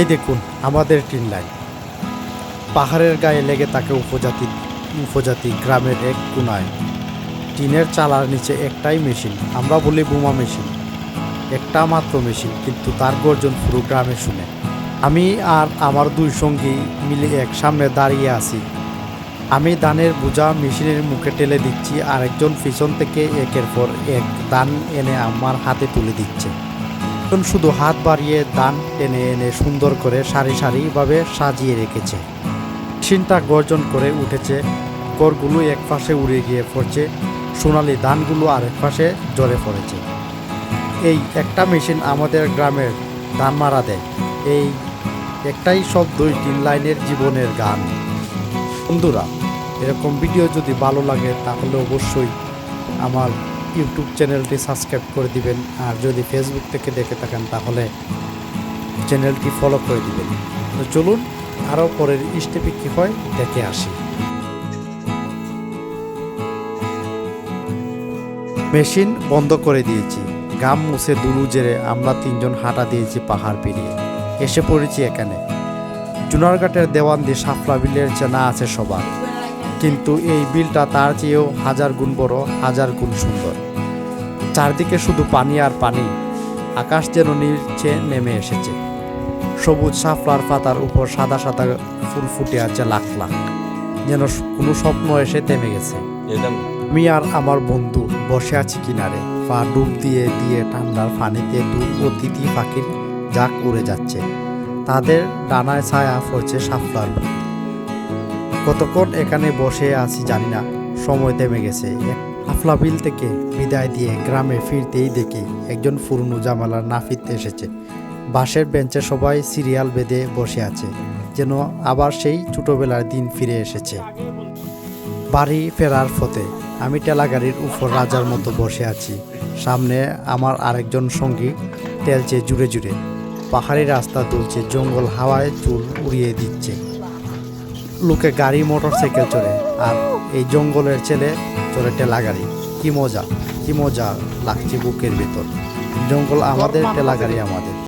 এই দেখুন, আমাদের টিন লাইন। পাহাড়ের গায়ে লেগে তাকে উপজাতি উপজাতি গ্রামের এক কোনায়। টিনের চালার নিচে একটাই মেশিন, আমরা বলি বোমা মেশিন। একটা মাত্র মেশিন, কিন্তু তার গর্জন পুরো গ্রামে শুনে। আমি আর আমার দুই সঙ্গী মিলে এক সামনে দাঁড়িয়ে আছি। আমি ধানের বোঝা মেশিনের মুখে টেলে দিচ্ছি আর একজন পিছন থেকে একের পর এক ধান এনে আমার হাতে তুলে দিচ্ছে। শুধু হাত বাড়িয়ে দান টেনে এনে সুন্দর করে সারি সারিভাবে সাজিয়ে রেখেছে। মেশিনটা গর্জন করে উঠেছে। করগুলো এক পাশে উড়ে গিয়ে পড়ছে। সোনালি ধানগুলো আরেক পাশে জ্বরে পড়েছে। এই একটা মেশিন আমাদের গ্রামের ধান মারা দেয়। এই একটাই শব্দই তিন লাইনের জীবনের গান। বন্ধুরা, এরকম ভিডিও যদি ভালো লাগে তাহলে অবশ্যই আমার ইউটিউব চ্যানেলটি সাবস্ক্রাইব করে দিবেন, আর যদি ফেসবুক থেকে দেখে থাকেন তাহলে চ্যানেলটি ফলো করে দিবেন। তো চলুন, আরও পরের স্টেপে কী হয় দেখে আসি। মেশিন বন্ধ করে দিয়েছি। গাম মুছে দুলু জেরে আমরা তিনজন হাঁটা দিয়েছি পাহাড় পেরিয়ে। এসে পড়েছি এখানে। জুনারঘাটের দেওয়ান দিয়ে সাফলা বিলের চেনা আছে সবার। কিন্তু এই বিলটা তার চেয়েও হাজার গুণ বড় হাজার গুণ সুন্দর। চারদিকে শুধু পানি আর পানি আকাশ যেন নিচে নেমে এসেছে। সবুজ সাফলার পাতার উপর সাদা সাদা ফুল ফুটে আছে লাখ লাখ যেন কোনো স্বপ্ন এসে থেমে গেছে। আমি আর আমার বন্ধু বসে আছি কিনারে পা ডুব দিয়ে দিয়ে ঠান্ডার পানিতে দূর অতিথি পাখির জাক উড়ে যাচ্ছে। তাদের ডানায় ছায়া পড়ছে সাফলার। কতক্ষণ এখানে বসে আছি জানি না। সময় থেমে গেছে। এক হাফলা বিল থেকে বিদায় দিয়ে গ্রামে ফিরতেই দেখি একজন পুরনো জামালার নাফিত এসেছে। বাঁশের বেঞ্চে সবাই সিরিয়াল বেঁধে বসে আছে, যেন আবার সেই ছোটবেলার দিন ফিরে এসেছে। বাড়ি ফেরার পথে আমি টেলা গাড়ির উপর রাজার মতো বসে আছি। সামনে আমার আরেকজন সঙ্গী তেলছে জুড়ে জুড়ে। পাহাড়ি রাস্তা তুলছে জঙ্গল হাওয়ায় চুল উড়িয়ে দিচ্ছে। লোকে গাড়ি মোটর সাইকেল চড়ে আর এই জঙ্গলের ছেলে চড়ে টেলা গাড়ি। কি মজা কি মজা লাগছে বুকের ভিতর। জঙ্গল আমাদের, টেলা গাড়ি আমাদের।